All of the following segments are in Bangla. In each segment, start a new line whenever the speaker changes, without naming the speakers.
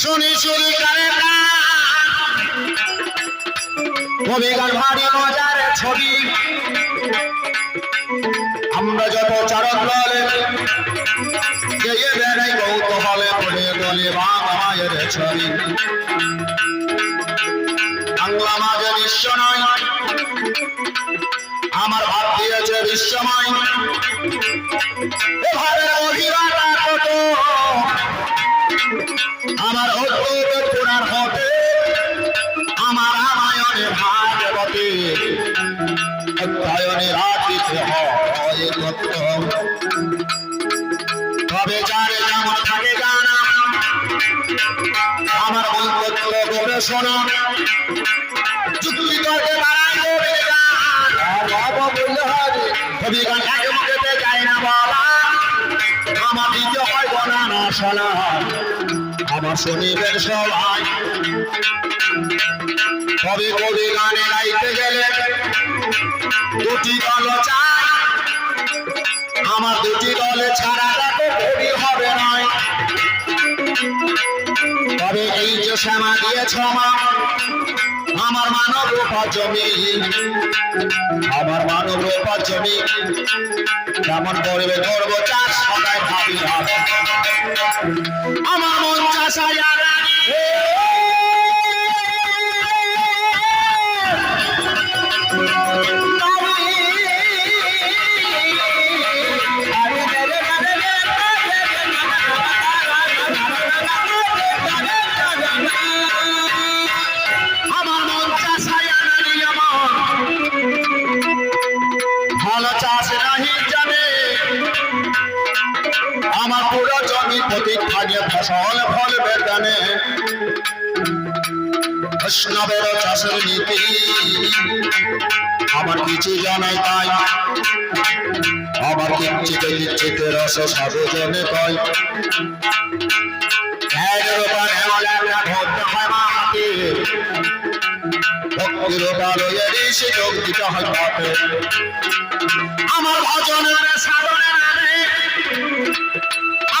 শুনি শুনি কানে প্রাণ কবি গান, ভারী মজার ছবি। আমরা যত চারক দলে গেয়ে বেড়াই, কৌতূহলে পড়ে দলে বাংলায়ের ছবি। বাংলা মাঝে বিশ্ব নয় আমার ভাব দিয়েছে বিশ্বময়। আমার অদ্ভুত হতে আমার রামায়ণে অধ্যয়নে রাখিতে হয় তবে যারে যেমন থাকে জানা আমার মন্তব্য গবেষণা। যুক্তি করতে গান বাবা বললে হবে কবি গান এক মুখেতে যায় না বাবা। আমার দিতে হয় বলা না শোনা আমার শনিবের সবাই তবে কবি গানে গাইতে গেলে দুটি দল চাই আমার দুটি দলে ছাড়া তো কবি হবে নয়। তবে এই যে শ্যামা দিয়েছ মা আমার মানব রূপা জমি আমার মানব রূপা জমি, কেমন করবে করব চাষ সবাই ভাবি। আমার মন চাষায় জমি প্রতি থাকে ফসল ফল বেদানে বৈষ্ণবের চাষের নীতি, আমার কিছু জানাই তাই। আমার কিঞ্চিতে কিঞ্চিতে রস সাধুজনে কয়। আমার ভজনের সাধনের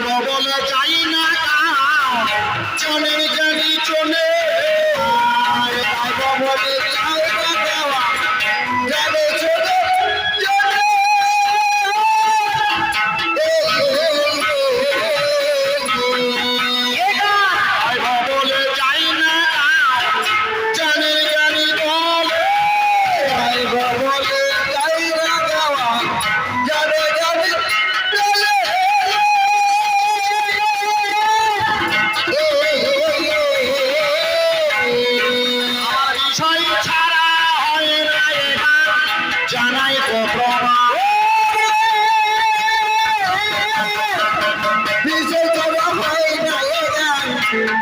বলে চাই না চলে জানাই প্রমাণ বিষয় ছাড়া হয় না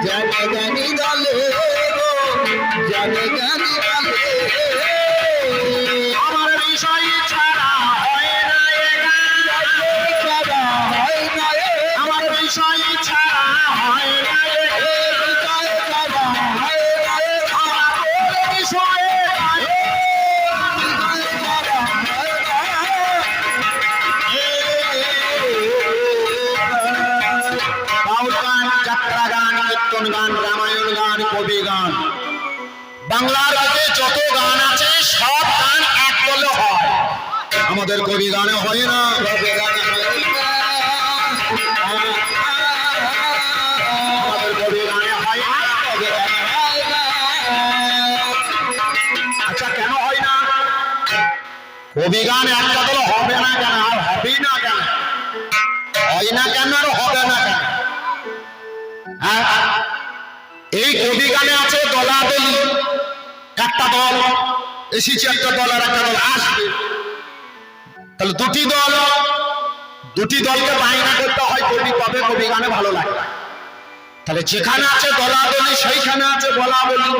জানে জানি দলে জানে জানি দলে রামায়ণ গান, কবি গান। বাংলার বুকে যত গান আছে, সব গান এক বলে হয়। আমাদের কবি গানে হয় না। কবি গানে। আমাদের কবি গানে কবি গানে হয় না। আচ্ছা কেন একটা দল হবে না কেন, আর হয় না কেন আর হবে না কেন? হ্যাঁ? এই কবি গানে আছে দলাদলি একটা দল এসেছে একটা দল আর একটা দল আসবে তাহলে দুটি দল দুটি দলকে বাহিনা করতে হয় কবি তবে কবি গানে ভালো লাগে তাহলে যেখানে আছে দলাদলি সেইখানে আছে বলা বলি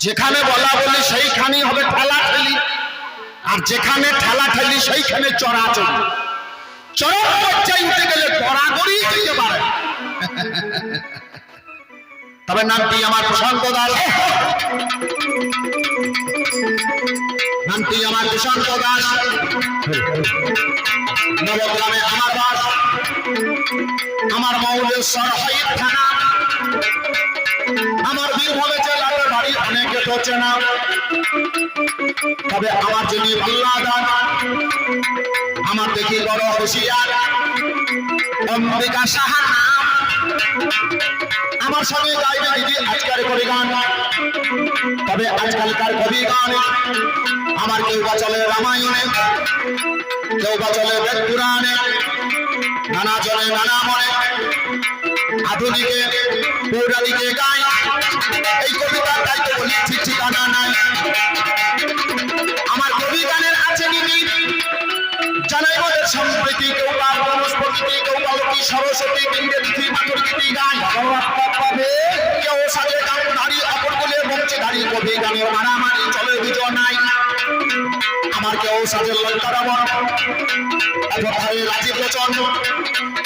যেখানে বলা বলি সেইখানেই হবে ঠেলা ঠেলি আর যেখানে ঠেলা ঠেলি সেইখানে চড়া চড়াচড়ি চরম পর্যায়ে উঠে গেলে গড়াগড়ি যেতে পারে তবে নামটি আমার প্রশান্ত দাস নামটি আমার প্রশান্ত দাস নবগ্রামে আমার বাস। আমার মৌলেশ্বর হইত থানা। আমার বীরভূমে জেলার বাড়ি অনেকে তো চেনা। তবে আমার যিনি আল্লাহ আমার দেখি বড় হুশিয়ার অম্বিকা নাম আমার সঙ্গে গাইবে দিদি আজকের কবি গান। তবে আজকালকার কবি গান, আমার কেউ বা চলে রামায়ণে, কেউ বা চলে পুরাণে নানা জনে নানা মনে। আধুনিকে, পৌরাণিকে গায় এই কবিতার দায়িত্ব বলি, ঠিক ঠিকানা নাই। আমার কবি গানের আছে নিমি জানাই বলে সম্প্রীতি কেউ বা বনস্পতি কেউ বা সরস্বতী, বিন্দে তিথি মাতুর কেউ সাজে গান ধারি অপর বলে বঞ্চে ধারি কবি গানের মারামারি, চলে বিজয় নাই। আমার কেউ সাজে লঙ্কা রাবণ অপরধারে রাজীব লোচন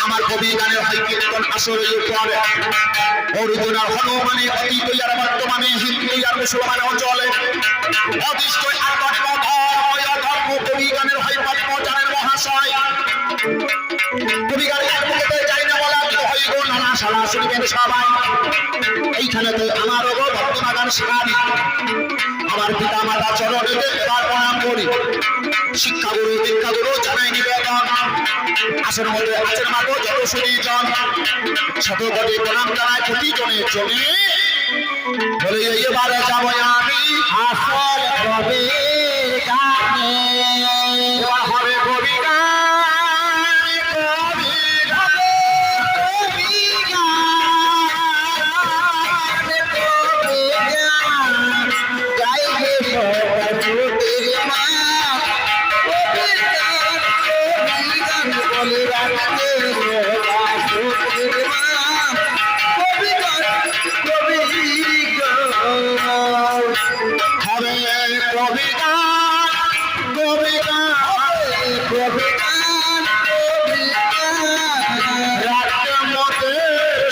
আমার কবি গানের হয় কীর্তন আসরে উপর অর্জুনার হনুমানে অতীত আর বর্তমানে হিন্দু আর মুসলমান অঞ্চলে। অদিষ্ট আর ধর্ম ধর্ম ধর্ম কবি গানের হয় পদ্মচারের মহাশয়। গো নানা শালা শুনবেন সবাই। এইখানে আমারও গো ভক্তনাগান সারি আমার পিতা মাতা চরণে তার প্রণাম করি। শিক্ষাগুরু, দীক্ষাগুরু জানাই নিবেদন। আসের মধ্যে আছেন মাগো, যত শুনি জন। শত কোটি প্রণাম জানাই প্রতি জনে জনে বলে এবারে যাব আমি আসল কবি গানে এবার হবে কবি গান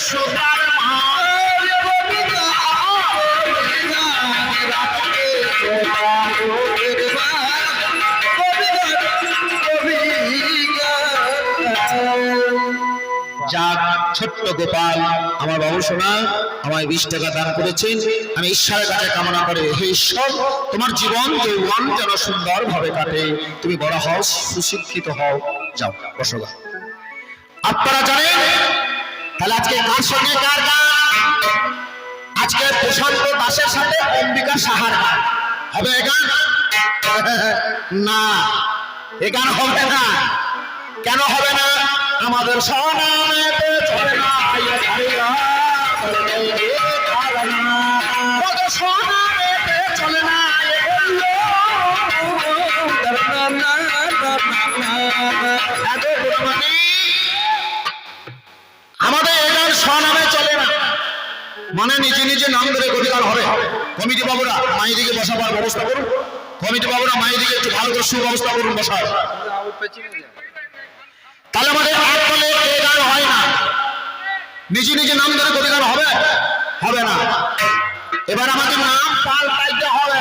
সুতার কবি গান কবি গান কবি গান যাক ছোট্ট গোপাল আমার বাবু সোনা। আমায় বিশ টাকা দান করেছেন। আমি ঈশ্বরের কাছে কামনা করে, হে ঈশ্বর, তোমার জীবন যৌবন যেন সুন্দর ভাবে কাটে। তুমি বড় হও, সুশিক্ষিত হও। যাও, বসো গা। আপনারা জানেন, তাহলে আজকে কার সঙ্গে কার গান? আজকে প্রশান্ত দাসের সাথে অম্বিকা সাহার গান। হবে এ গান? না, এ গান হবে না। কেন হবে না? আমাদের সনামেতে চলে না। আমাদের এটার চলে না। মানে নিজে নিজে নাম ধরে কবিতার হবে কমিটি বাবুরা মাইদিকে বসাবার ব্যবস্থা করুন। কমিটি বাবুরা মাইদিকে একটু ভালো করে সুব্যবস্থা করুন বসার। তাহলে আমাদের নিজে নিজে নাম ধরে গান হবে? হবে না। এবার আমাদের নাম পাল্টাইতে হবে।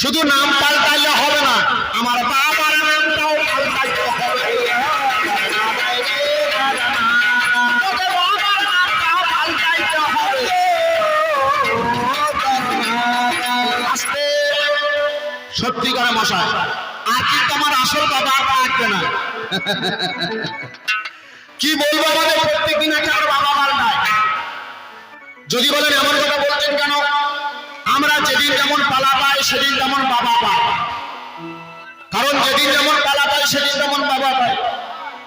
শুধু নাম পাল্টাইলে হবে না, আমার বাবার নামটাও পাল্টাইতে হবে। আস্তে। সত্যিকার মশাই, আর কিন্তু আমার আসল বাবা থাকবে না? কি বলব আমাদের প্রত্যেক দিন একটা করে বাবা মার নাই যদি বলেন এমন কথা বলছেন কেন? আমরা যেদিন যেমন পালা পাই, সেদিন তেমন বাবা পাই। কারণ যেদিন যেমন পালা পাই, সেদিন তেমন বাবা পাই।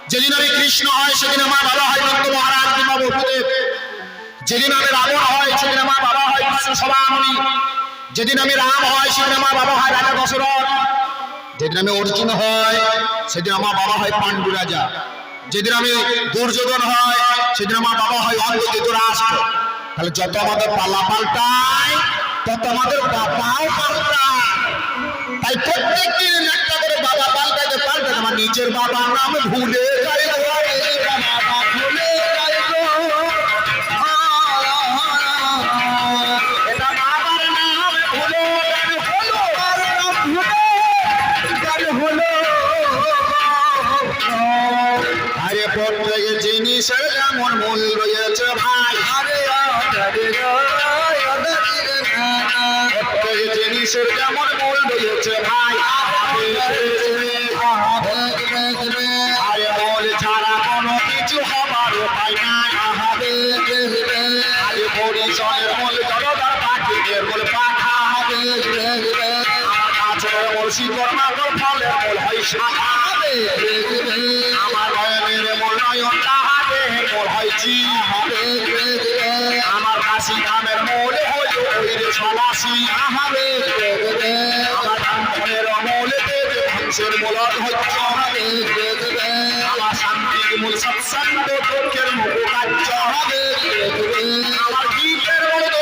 যেদিন যেদিন আমি কৃষ্ণ হয়, সেদিন আমার বাবা হয় নন্দ মহারাজ কিংবা বসুদেব। যেদিন আমি রাবণ হয়, সেদিন আমার বাবা হয় কৃষ্ণ সভামণি। যেদিন আমি রাম হয়, সেদিন আমার বাবা হয় রাজা দশরথ। যেদিন আমি অর্জুন হয়, সেদিন আমার বাবা হয় পাণ্ডু রাজা যেদিন আমি দুর্যোধন হয়, সেদিন আমার বাবা হয় অন্ধ ধৃতরাষ্ট্র তাহলে যত আমাদের পালা পাল্টায়, তত আমাদের বাবাও পাল্টায়। তাই প্রত্যেকদিন একটা করে বাবা পাল্টাতে পারবে আমার নিজের বাবার নাম ভুলে যাই আমার নয়নের মূল নয়ন তাহাতে মূল হয় জি আমার কাশি ধামের মূল হইল সলাসি আহারে আমার ধামের মূল দেবে ধ্বংসের মূল হচ্ছে আমার শান্তির মূল সৎসঙ্গ দুঃখের মুখ কার্য হবে। আমার গীতের মূল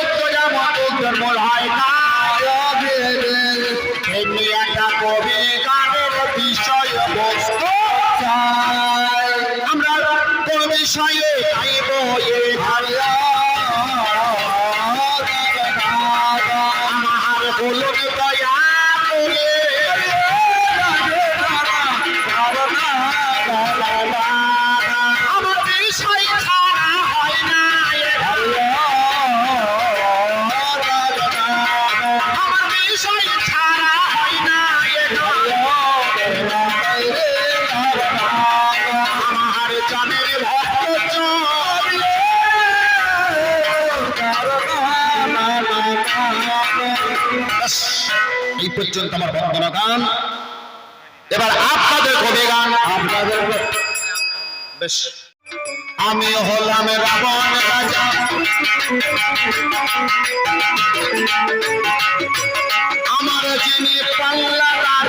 মূল হয় একটা বিষয়, বস্তু। আমরা কোন বিষয়ে গাইব এ পর্যন্ত আমার বন্দনা গান এবার আপনাদের কবি গান আপনাদের বেশ আমি হলাম রাবণ রাজা আমার যিনি পাল্লা তার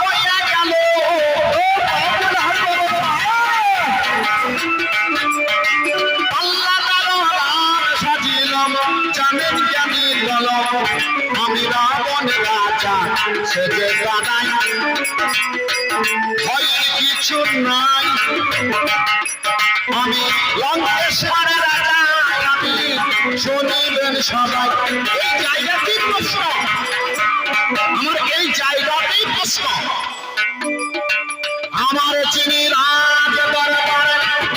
হইয়া গেল জানেন জ্ঞানী দলম আমি রাবণ রাজা সেজে দাঁড়াই ভয় কিছু নাই। আমি লঙ্কেশ্বর রাজা, আমি শুনিবেন সবাই। এই জায়গাতেই প্রশ্ন। আমার এই জায়গাতেই প্রশ্ন। আমার চিনি রাজ দরবার রাবণ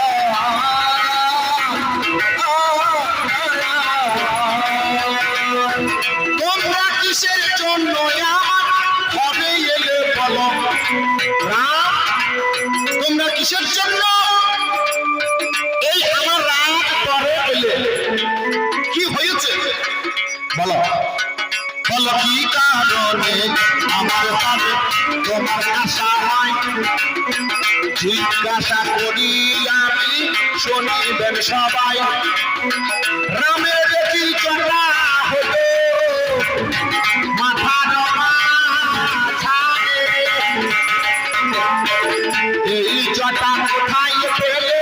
কিসের জন্য? এই আমার রাম করে এলে কি হয়েছে? বলো। বলো, কি কারণে আমার হবে তোমার আশা হয়? জিজ্ঞাসা করি আমি, শুনিবেন সবাই। রামের দেখি চলা হলো মাথা এই জটা কোথায় পেলে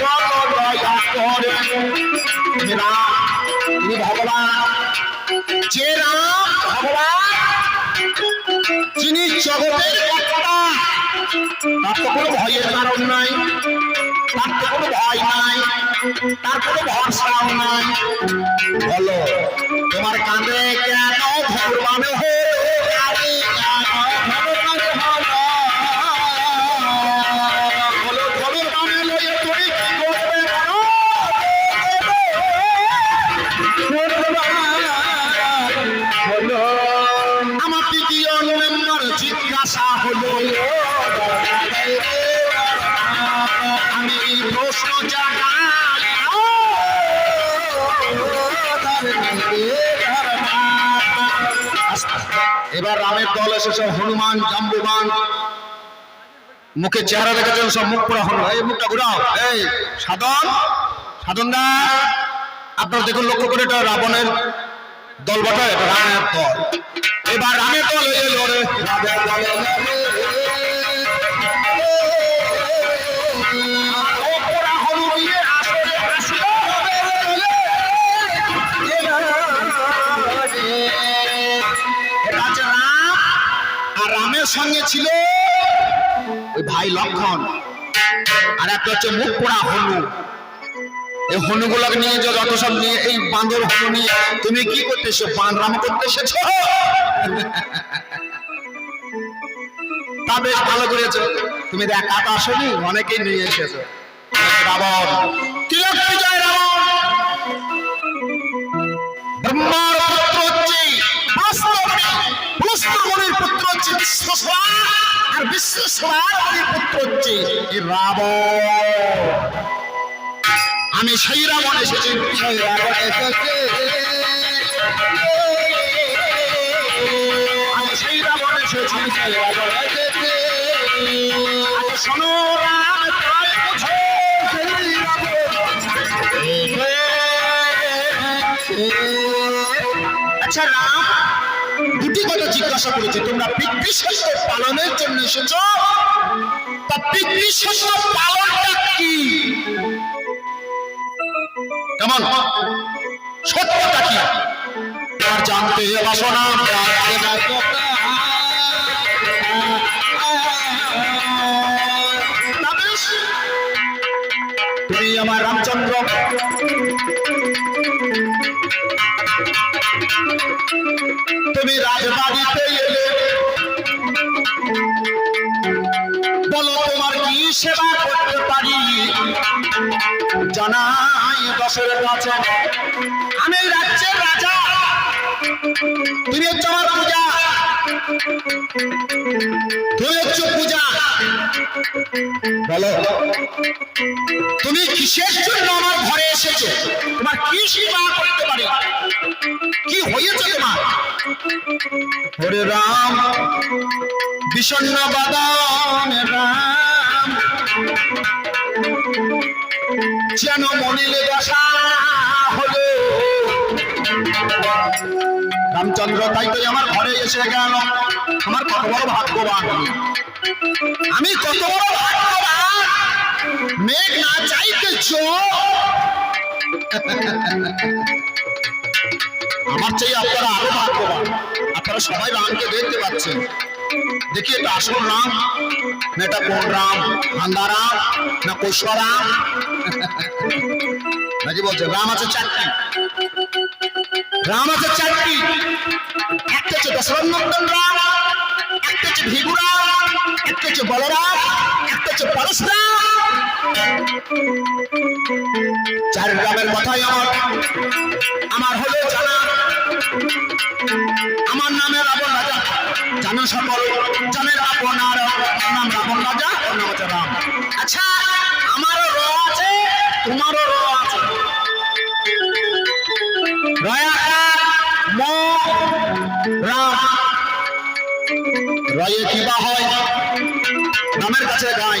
বল দয়া করে। তিনি ভগবান। যে রাম, ভগবান, যিনি জগতের কর্তা, তার তো কোনো ভয়ের কারণ নাই, তার তো কোনো ভয় নাই, তার কোনো ভরসাও নাই। বলো, তোমার কাঁধে কেন ভগবান হলো? এবার রামের দল এসেছে, হনুমান, জাম্বুবান। মুখে চেহারা দেখেছেন সব মুখ পুরা হলো এই মুখটা ঘুরাও। এই, সাধন সাধন দা, আপনারা দেখুন লক্ষ্য করে এটা রাবণের দল বটে এটা দল। এবার রামের দল এলো রে। অপরা হলু দিয়ে আসরে আসলো। এটা হচ্ছে রাম আর রামের সঙ্গে ছিল ওই ভাই লক্ষণ। আর একটা হচ্ছে মুখ পোড়া হনু। এই হনুগুলোকে নিয়ে যে যত সব নিয়ে, এই বাঁদর হনু নিয়ে, তুমি কি করতে এসো বাঁদরাম করতে এসেছ? তা বেশ ভালো করেছ। তুমি দেখ কাটা আসনি, অনেকেই নিয়ে এসেছ। রাবণ। তিলক বিজয় রাবণ? পুত্র হচ্ছে পুত্র হচ্ছে বিশ্বসভা আর বিশ্বসভার পুত্র হচ্ছে রাবণ। আমি সেই রাবণ এসেছি। আমি আচ্ছা রাম, দুটি কথা জিজ্ঞাসা করেছে। তোমরা পিতৃ সত্য পালনের জন্য এসেছ। তা পিতৃ সত্য পালনটা কি? কেমন? সত্যটা কি? আর জানতে বাসনা তুমি আমার রামচন্দ্র। তুমি রাজবাড়িতে এলে। বলো তোমার কি সেবা করতে পারি? জানাই দশের কাছে আমি রাজ্যের রাজা। তুমি হচ্ছে আমার পূজা কিসের জন্য আমার ঘরে এসেছ। তোমার কি সেবা করতে পারি? কি হয়েছে তোমার? হরে রাম, বিষণ্ণ বাদাম রাম। যেন মনিলে দশা হলো। রামচন্দ্র, তাই তো আমার ঘরে এসে গেল। আমার কত বড় ভাগ্যবান। আমি। কত বড় ভাগ্যবান। মেঘ না চাইতে আমার চাই আপনারা আরও ভাগ্যবান। আপনারা সবাই রামকে দেখতে পাচ্ছেন। দেখি এটা আসল রাম, না এটা কোন রাম? ভাঙ্গা রাম না কৈশোর? রাম নাকি বলছে? রাম আছে চারটি। রাম আছে চারটি। একটা হচ্ছে দশরথ রাম, একটা হচ্ছে ভিগু রাম একটা হচ্ছে বলরাম, একটা হচ্ছে পরশুরাম। চার গ্রামের কথাই আমার। আমার হলো জানা। আমার নামে রাবণ রাজা। জানো সকল জানে রাবণ আর নাম রাবণ রাজা, ওর রাম। আচ্ছা আমারও র আছে, তোমারও র আছে। রয়াকার ম রাম কিবা হয়? রামের কাছে গাই।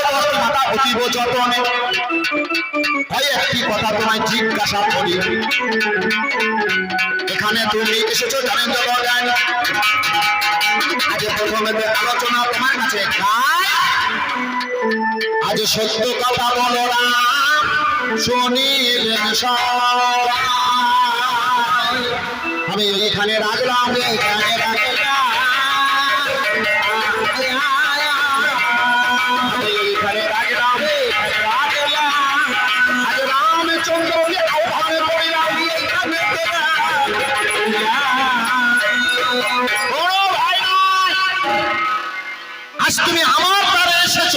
অতীব যতনে হয় একটি কথা তোমায় জিজ্ঞাসা করি এখানে তুমি এসেছ জানেন জগৎ আজ প্রথমে আলোচনা তোমার কাছে আজ সত্য কথা বলো রাম শুনিলেন। আমি এখানে রাখলাম এখানে রাখলাম আজ রামচন্দ্রকে আহ্বান করিলাম। আজ তুমি আমার দ্বারে এসেছ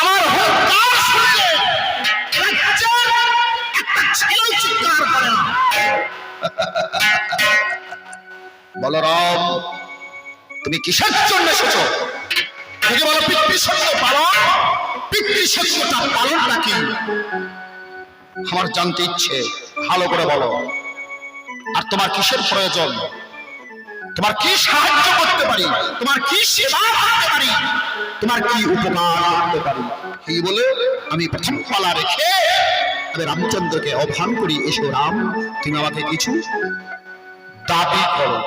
আমার হুঙ্কার শুনলে একটা ছেলেও চিৎকার করে না বলরাম তুমি কিসের জন্য এসেছ যদি বলো পালন। পালনটা কি? আমার জানতে ইচ্ছে, ভালো করে বলো। আর তোমার কিসের প্রয়োজন? তোমার কি সাহায্য করতে পারি? তোমার কি সেবা করতে পারি? তোমার কি উপকার করতে পারি? এই বলে আমি প্রথম পালা রেখে আমি রামচন্দ্রকে আহ্বান করি। এসো রাম, তুমি আমাকে কিছু দাবি করো।